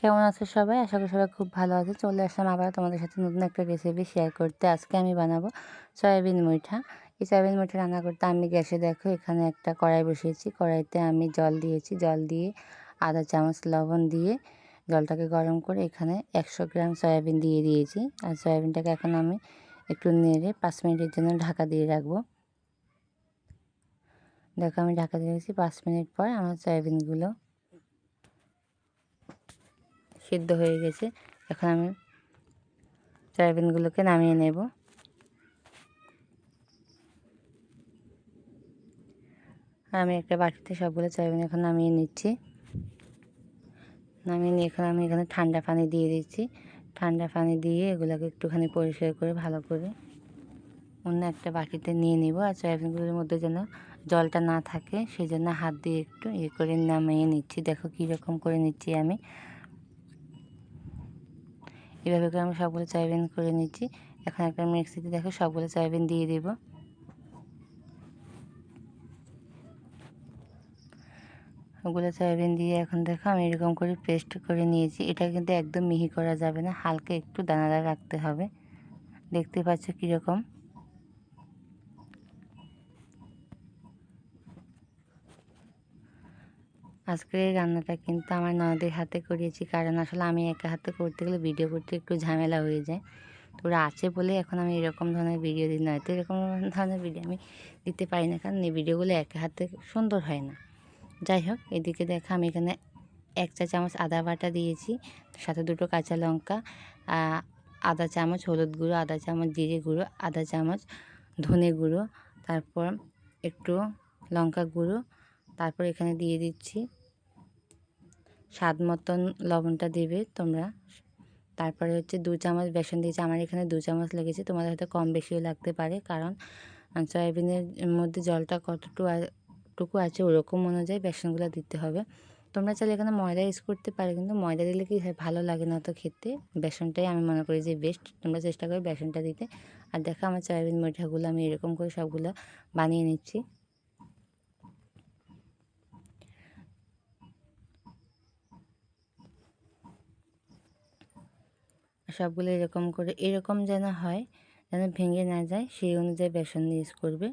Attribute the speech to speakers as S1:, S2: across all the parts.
S1: কেমন আছো সবাই? আশা করি সবাই খুব ভালো আছে। চলে আসলাম আবার তোমাদের সাথে নতুন একটা রেসিপি শেয়ার করতে। আজকে আমি বানাবো সয়াবিন মুইঠা এই সয়াবিন মুইঠা রান্না করতে আমি গ্যাসে দেখো এখানে একটা কড়াই বসিয়েছি। কড়াইতে আমি জল দিয়েছি। জল দিয়ে আধা চামচ লবণ দিয়ে জলটাকে গরম করে এখানে একশো গ্রাম সয়াবিন দিয়ে দিয়েছি। আর সয়াবিনটাকে এখন আমি একটু নেড়ে পাঁচ মিনিটের জন্য ঢাকা দিয়ে রাখব। দেখো আমি ঢাকা দিয়েছি পাঁচ মিনিট পর আমার সয়াবিনগুলো সিদ্ধ হয়ে গেছে। এখন আমি সয়াবিনগুলোকে নামিয়ে নেব। আমি একটা বাটিতে সবগুলো সয়াবিন এখন নামিয়ে নিচ্ছি। নামিয়ে নিয়ে এখন আমি এখানে ঠান্ডা পানি দিয়ে দিচ্ছি। ঠান্ডা পানি দিয়ে এগুলোকে একটুখানি পরিষ্কার করে, ভালো করে অন্য একটা বাটিতে নিয়ে নিব। আর সয়াবিনগুলোর মধ্যে যেন জলটা না থাকে সেই জন্য হাত দিয়ে একটু ইয়ে করে নামিয়ে নিচ্ছি। দেখো কীরকম করে নিচ্ছি আমি। এভাবে করে আমি সবগুলো সয়াবিন করে নিচ্ছি। এখন একটা মিক্সিতে দেখো সবগুলো সয়াবিন দিয়ে দেব। ওগুলো সয়াবিন দিয়ে এখন দেখো আমি এরকম করে পেস্ট করে নিয়েছি। এটা কিন্তু একদম মিহি করা যাবে না, হালকা একটু দানাদার রাখতে হবে। দেখতে পাচ্ছ কীরকম? আজকের এই রান্নাটা কিন্তু আমার ননদের হাতে করিয়েছি। কারণ আসলে আমি একা হাতে করতে গেলে ভিডিও করতে একটু ঝামেলা হয়ে যায়। তো ওরা আছে বলে এখন আমি এরকম ধরনের ভিডিও দিই নয়তো এরকম ধরনের ভিডিও আমি দিতে পারি না। কারণ এই ভিডিওগুলো একা হাতে সুন্দর হয় না। যাই হোক, এদিকে দেখা আমি এখানে এক চা চামচ আদা বাটা দিয়েছি। সাথে দুটো কাঁচা লঙ্কা আদা চামচ হলুদ গুঁড়ো, আদা চামচ জিরে গুঁড়ো, আদা চামচ ধনে গুঁড়ো, তারপর একটু লঙ্কা গুঁড়ো, তারপর এখানে দিয়ে দিচ্ছি স্বাদ মতন লবণটা দেবে তোমরা। তারপরে হচ্ছে দু চামচ বেসন দিয়েছি। আমার এখানে দু চামচ লেগেছে। তোমাদের হয়তো কম বেশিও লাগতে পারে। কারণ সয়াবিনের মধ্যে জলটা কতটুকু টুকু আছে ওরকম অনুযায়ী বেসনগুলো দিতে হবে। তোমরা চাইলে এখানে ময়দা ইউজ করতে পারো। কিন্তু ময়দা দিলে কি ভালো লাগে না তো খেতে। বেসনটাই আমি মনে করি যে বেস্ট তোমরা চেষ্টা করো বেসনটা দিতে। আর দেখো আমার সয়াবিন মিঠাগুলো আমি এরকম করে সবগুলো বানিয়ে নিচ্ছি। সবগুলো এরকম করে, এরকম যেন হয়, যেন ভেঙে না যায়, সেই অনুযায়ী বেসন ইউজ করবে।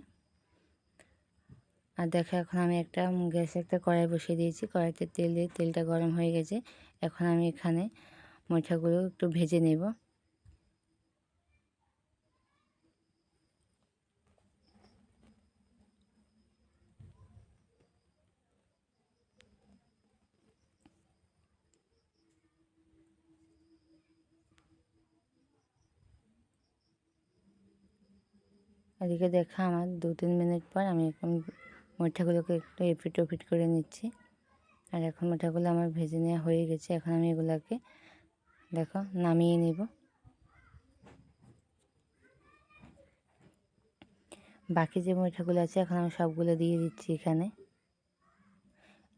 S1: আর দেখো, এখন আমি একটা গ্যাসে একটা কড়াই বসিয়ে দিয়েছি। কড়াইতে তেল দিয়ে তেলটা গরম হয়ে গেছে। এখন আমি এখানে মইঠাগুলো একটু ভেজে নেব। এদিকে দেখা আমার দু তিন মিনিট পর আমি এখন মিঠাগুলোকে একটু এপিট ওপিট করে নিচ্ছি। আর এখন মিঠাগুলো আমার ভেজে নেওয়া হয়ে গেছে, এখন আমি এগুলোকে দেখো নামিয়ে নেব। বাকি যে মিঠাগুলো আছে এখন আমি সবগুলো দিয়ে দিচ্ছি এখানে।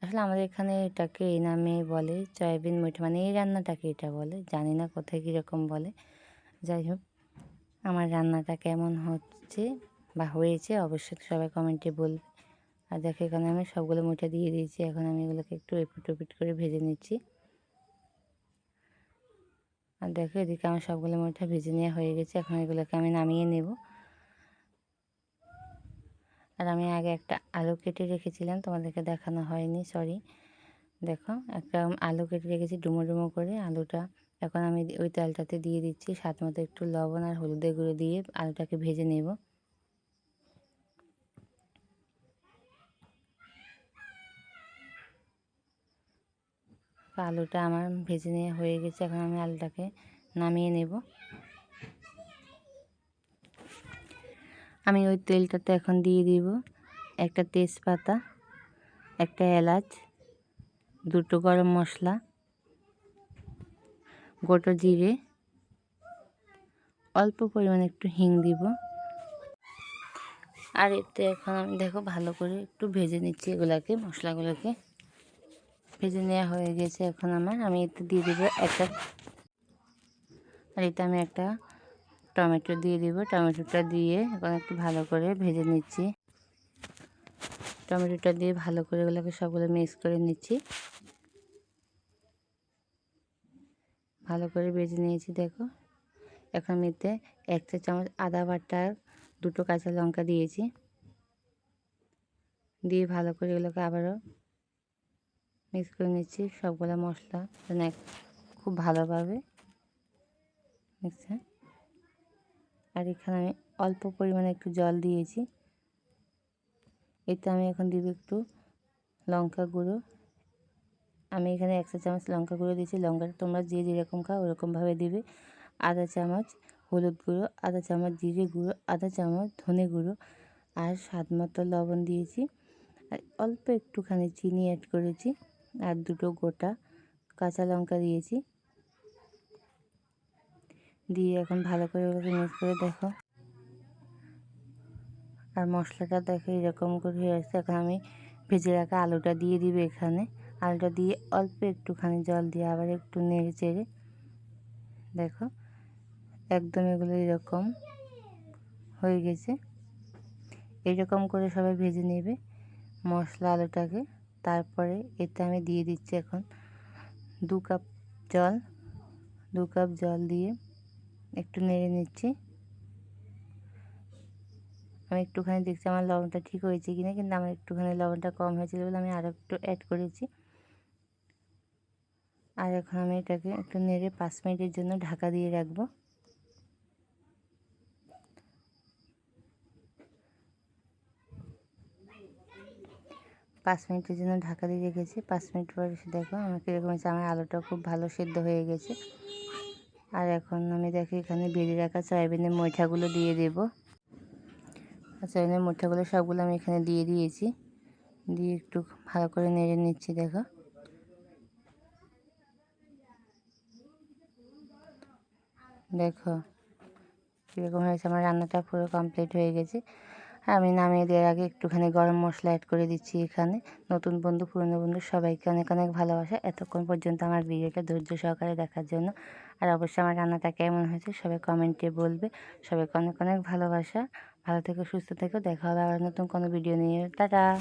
S1: আসলে আমাদের এখানে এটাকে এই নামে বলে, সয়াবিন মিঠা মানে এই রান্নাটাকে এটা বলে, জানি না কোথায় কীরকম বলে। যাই হোক আমার রান্নাটা কেমন হচ্ছে বা হয়েছে, অবশ্যই সবাই কমেন্টে বলবে। আর দেখো, এখানে আমি সবগুলো মুঠা দিয়ে দিয়েছি। এখন আমি এগুলোকে একটু এপিট ওপিট করে ভেজে নিচ্ছি। আর দেখো, এদিকে আমার সবগুলো মুঠা ভেজে নেওয়া হয়ে গেছে। এখন এগুলোকে আমি নামিয়ে নেব। আর আমি আগে একটা আলু কেটে রেখেছিলাম, তোমাদেরকে দেখানো হয়নি সরি দেখো, একটা আলু কেটে রেখেছি ডুমো ডুমো করে। আলুটা এখন আমি ওই তেলটাতে দিয়ে দিচ্ছি, স্বাদ মতো একটু লবণ আর হলুদের গুঁড়ো দিয়ে আলুটাকে ভেজে নেব। আলুটা আমার ভেজে নেওয়া হয়ে গেছে, এখন আমি আলুটাকে নামিয়ে নেব। আমি ওই তেলটাতে এখন দিয়ে দিব একটা তেজপাতা, একটা এলাচ, দুটো গরম মশলা গোটা জিরে, অল্প পরিমাণে একটু হিং দিব। আর এতে এখন আমি দেখো ভালো করে একটু ভেজে নিচ্ছি এগুলাকে, মশলাগুলোকে। ভেজে নেওয়া হয়ে গেছে এখন আমার। আমি এতে দিয়ে দেবো একটা, আর এটা আমি একটা টমেটো দিয়ে দিব। টমেটোটা দিয়ে এখন একটু ভালো করে ভেজে নিচ্ছি। টমেটোটা দিয়ে ভালো করে এগুলোকে সবগুলো মিক্স করে নিচ্ছি। ভালো করে ভেজে নিয়েছি, দেখো। এখন আমি এতে এক চা চামচ আদা বাটা, দুটো কাঁচা লঙ্কা দিয়েছি। দিয়ে ভালো করে এগুলোকে আবারও মিক্স করে নিচ্ছি, সবগুলো মশলা যেন খুব ভালোভাবে আর এখানে আমি অল্প পরিমাণে একটু জল দিয়েছি। এতে আমি এখন দিব একটু লঙ্কা গুঁড়ো। আমি এখানে এক চা চামচ লঙ্কা গুঁড়ো দিয়েছি। লঙ্কাটা তোমরা যে যেরকম খাও ওরকমভাবে দিবে। আধা চামচ হলুদ গুঁড়ো, আধা চামচ জিরে গুঁড়ো, আধা চামচ ধনে গুঁড়ো আর স্বাদ মতো লবণ দিয়েছি। আর অল্প একটুখানি চিনি অ্যাড করেছি আর দুটো গোটা কাঁচা লঙ্কা দিয়েছি। দিয়ে এখন ভালো করে ওগুলোকে মিক্স করে দেখো। আর মশলাটা দেখো এরকম করে হয়ে আসছে। এখন আমি ভেজে রাখা আলুটা দিয়ে দিবে এখানে। আলুটা দিয়ে অল্প একটুখানি জল দিয়ে আবার একটু নেড়ে চেড়ে, দেখো, একদম এগুলো এরকম হয়ে গেছে। এরকম করে সবাই ভেজে নেবে মশলা আলুটাকে। তারপরে এতে আমি দিয়ে দিচ্ছি এখন দু কাপ জল, দু কাপ জল দিয়ে একটু নেড়ে নিচ্ছি। আমি একটুখানি দেখছি আমার লবণটা ঠিক হয়েছে কিনা, কিন্তু আমার একটুখানি লবণটা কম হয়েছিল বলে আমি আরও একটু অ্যাড করেছি। আর এখন আমি এটাকে একটু নেড়ে পাঁচ মিনিটের জন্য ঢাকা দিয়ে রাখব। পাঁচ মিনিটের জন্য ঢাকা দিয়ে রেখেছি। পাঁচ মিনিট পর এসে দেখো আমার কীরকম হয়েছে, আমার আলুটা খুব ভালো সেদ্ধ হয়ে গেছে। আর এখন আমি দেখি এখানে বেরিয়ে রাখা সয়াবিনের মৈঠাগুলো দিয়ে দেব। সয়াবিনের মৈঠাগুলো সবগুলো আমি এখানে দিয়ে দিয়েছি। দিয়ে একটু ভালো করে নেড়ে নিচ্ছি, দেখো। দেখো কীরকম হয়েছে, আমার রান্নাটা পুরো কমপ্লিট হয়ে গেছে। আমি নামিয়ে দেওয়ার আগে একটুখানি গরম মশলা অ্যাড করে দিচ্ছি এখানে। নতুন বন্ধু, পুরনো বন্ধু সবাইকে অনেক অনেক ভালোবাসা। এতক্ষণ পর্যন্ত আমার ভিডিওটা ধৈর্য সহকারে দেখার জন্য। আর অবশ্যই আমার রান্নাটা কেমন হয়েছে সবাই কমেন্টে বলবে। সবাইকে অনেক অনেক ভালোবাসা। ভালো থেকো, সুস্থ থেকো। দেখা হবে আবার নতুন কোনো ভিডিও নিয়ে। টাটা!